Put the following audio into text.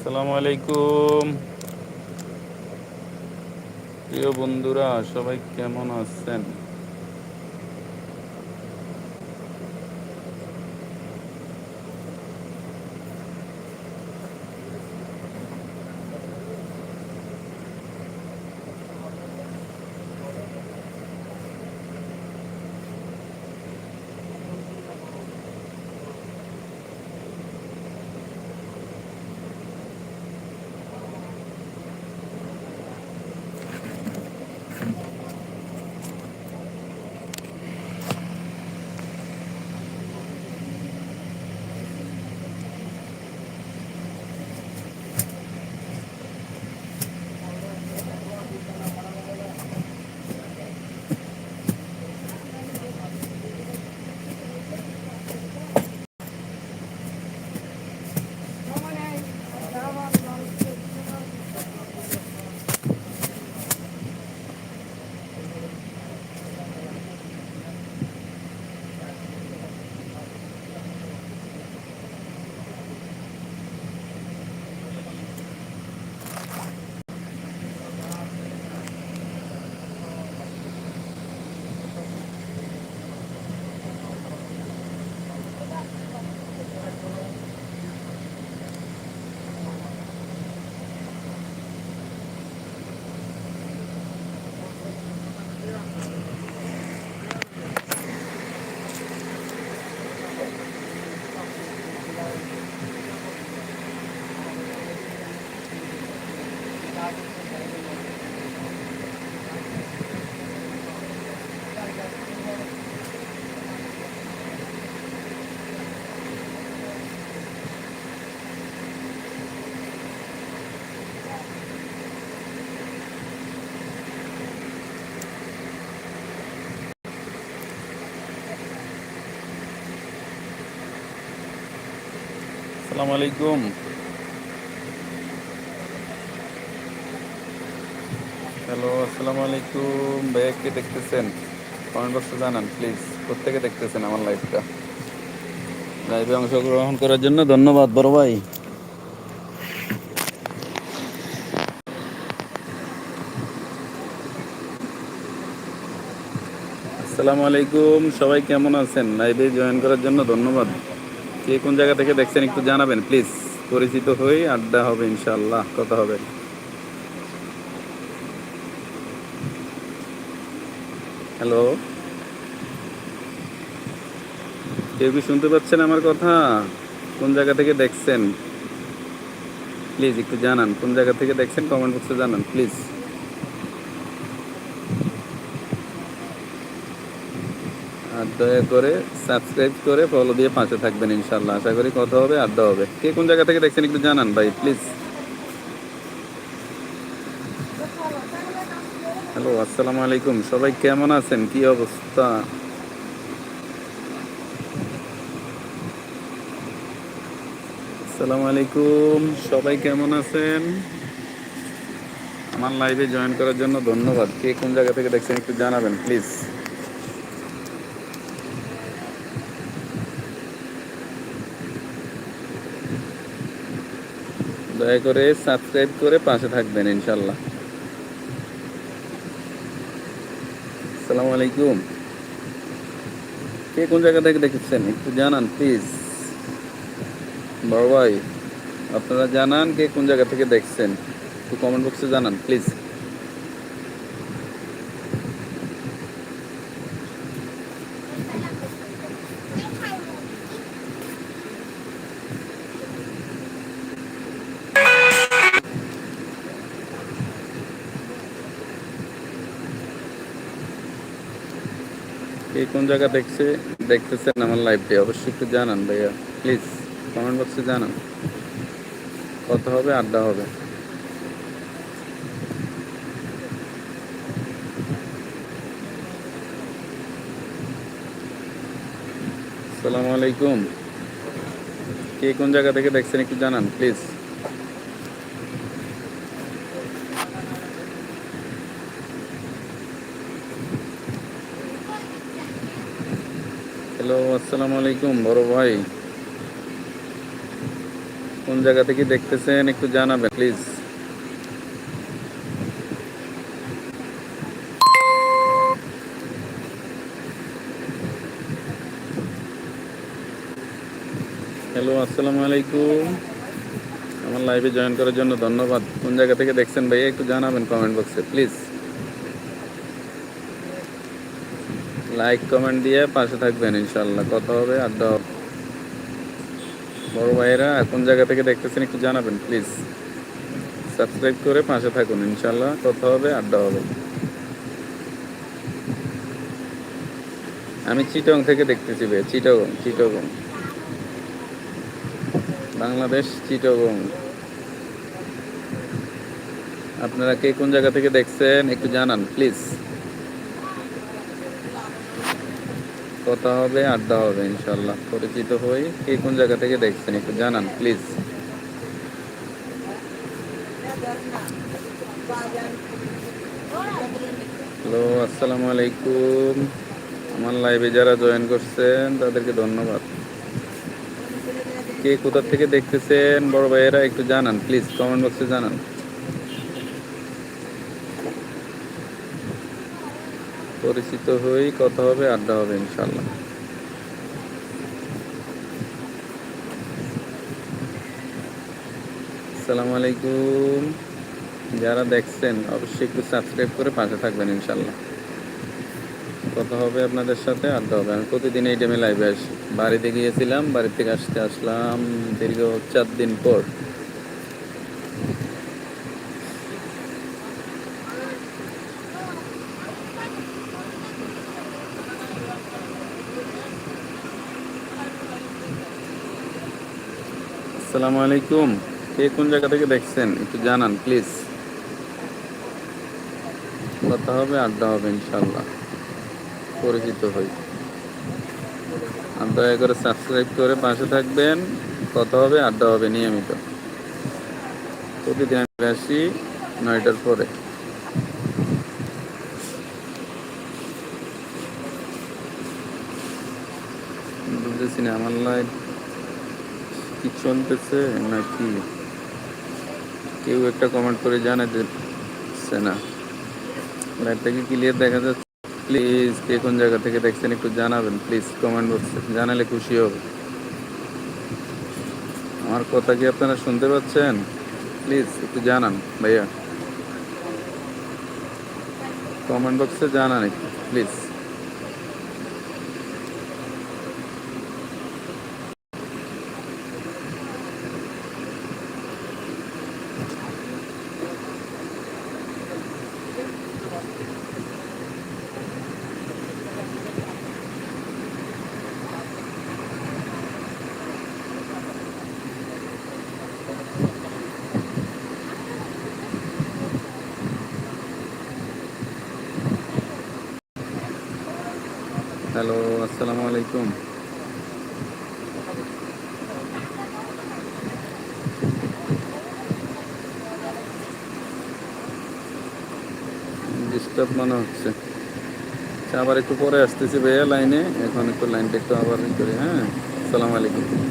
আসসালামু আলাইকুম। প্রিয় বন্ধুরা সবাই কেমন আছেন? আসসালামু আলাইকুম। হ্যালো আসসালামু আলাইকুম। ভাইয়া কে দেখতেছেন? কমেন্ট বক্সে জানান প্লিজ। প্রত্যেকে দেখতেছেন আমার লাইভটা। লাইভে অংশগ্রহণ করার জন্য ধন্যবাদ বড় ভাই। আসসালামু আলাইকুম। সবাই কেমন আছেন? লাইভে জয়েন করার জন্য ধন্যবাদ। কে কোন জায়গা থেকে দেখছেন একটু জানাবেন প্লিজ পরিচিত হয়ে আড্ডা হবে ইনশাল্লাহ কথা হবে। হ্যালো কেউ কি শুনতে পাচ্ছেন আমার কথা? কোন জায়গা থেকে দেখছেন? প্লিজ একটু জানান, কোন জায়গা থেকে দেখছেন? কমেন্ট বক্সে জানান প্লিজ আর দয়া করে সাবস্ক্রাইব করে ফলো দিয়ে পাশে থাকবেন ইনশাল্লাহ আশা করি কথা হবে, আড্ডা হবে। কে কোন জায়গা থেকে দেখছেন একটু জানান ভাই প্লিজ হ্যালো আসসালামু আলাইকুম। সবাই কেমন আছেন? কি অবস্থা? আসসালামু আলাইকুম। সবাই কেমন আছেন? আমার লাইভে জয়েন করার জন্য ধন্যবাদ। কে কোন জায়গা থেকে দেখছেন একটু জানাবেন প্লিজ দয়া করে সাবস্ক্রাইব করে পাশে থাকবেন ইনশাল্লাহ আসসালামু আলাইকুম কে কোন জায়গা থেকে দেখেছেন? একটু জানান প্লিজ বড় ভাই, আপনারা জানান কে কোন জায়গা থেকে দেখছেন? একটু কমেন্ট বক্সে জানান প্লিজ কে কোন জায়গা দেখছে, দেখতেছেন আমার লাইভটি অবশ্যই একটু জানান ভাইয়া প্লিজ কমেন্ট বক্সে জানান। কত হবে, আড্ডা হবে। আসসালামু আলাইকুম। কে কোন জায়গা থেকে দেখছেন একটু জানান প্লিজ হ্যালো, আসসালামু আলাইকুম, বড় ভাই। কোন জায়গা থেকে দেখতেছেন একটু জানাবেন প্লিজ হ্যালো, আসসালামু আলাইকুম। আমার লাইভে জয়েন করার জন্য ধন্যবাদ। কোন জায়গা থেকে দেখছেন ভাইয়া, একটু জানাবেন কমেন্ট বক্সে প্লিজ লাইক কমেন্ট দিয়ে পাশে থাকবেন ইনশাল্লাহ কথা হবে, আড্ডা হবে। বড় ভাইয়েরা, কোন জায়গা থেকে দেখতেছেন একটু জানাবেন প্লিজ সাবস্ক্রাইব করে পাশে থাকুন ইনশাল্লাহ কথা হবে, আড্ডা হবে। আমি চিটং থেকে দেখতেছি ভাই চিটগং চিটগং। বাংলাদেশ, চিটগং। আপনারা কে কোন জায়গা থেকে দেখছেন, একটু জানান প্লিজ কথা হবে, আড্ডা হবে ইনশাল্লাহ পরিচিত হই, কে কোন জায়গা থেকে দেখছেন একটু জানান, প্লিজ। হ্যালো, আসসালামু আলাইকুম। আমার লাইভে যারা জয়েন করছেন, তাদেরকে ধন্যবাদ। কে কোথা থেকে দেখতেছেন, বড় ভাইয়েরা একটু জানান, প্লিজ কমেন্ট বক্সে জানান। পরিচিত হই কথা হবে, আড্ডা হবে ইনশাল্লাহ আসসালামু আলাইকুম। যারা দেখছেন, অবশ্যই একটু সাবস্ক্রাইব করে পাশে থাকবেন ইনশাল্লাহ কথা হবে আপনাদের সাথে, আড্ডা হবে। আমি প্রতিদিন এই টাইমে লাইভে আসি। বাড়িতে গিয়েছিলাম, বাড়ি থেকে আসতে আসলাম দীর্ঘ চার দিন পর। আসসালামু আলাইকুম। কে কোন জায়গা থেকে দেখছেন? একটু জানান প্লিজ কথা হবে, আড্ডা হবে ইনশাল্লাহ পরিচিত হই। আর দয়া করে সাবস্ক্রাইব করে পাশে থাকবেন। কথা হবে, আড্ডা হবে, নিয়মিত। প্রতিদিন আমি আসি নয়টার পরে। বুঝতেছি না, আমার লাইফ কি চলতেছে নাকি? কেউ একটা কমেন্ট করে জানে দিচ্ছে না। লাইভটা কি ক্লিয়ার দেখা যাচ্ছে। প্লিজ কে কোন জায়গা থেকে দেখছেন একটু জানাবেন। প্লিজ কমেন্ট বক্সে জানালে খুশি হবে। আমার কথা কি আপনারা শুনতে পাচ্ছেন? প্লিজ একটু জানান ভাইয়া। কমেন্ট বক্সে জানান একটু প্লিজ হ্যালো আসসালামু আলাইকুম ডিস্টার্ব মনে হচ্ছে? আচ্ছা, আবার একটু পরে আসতেছি ভাইয়া লাইনে এখন একটু লাইনটা একটু আবার ই করি হ্যাঁ? আসসালামু আলাইকুম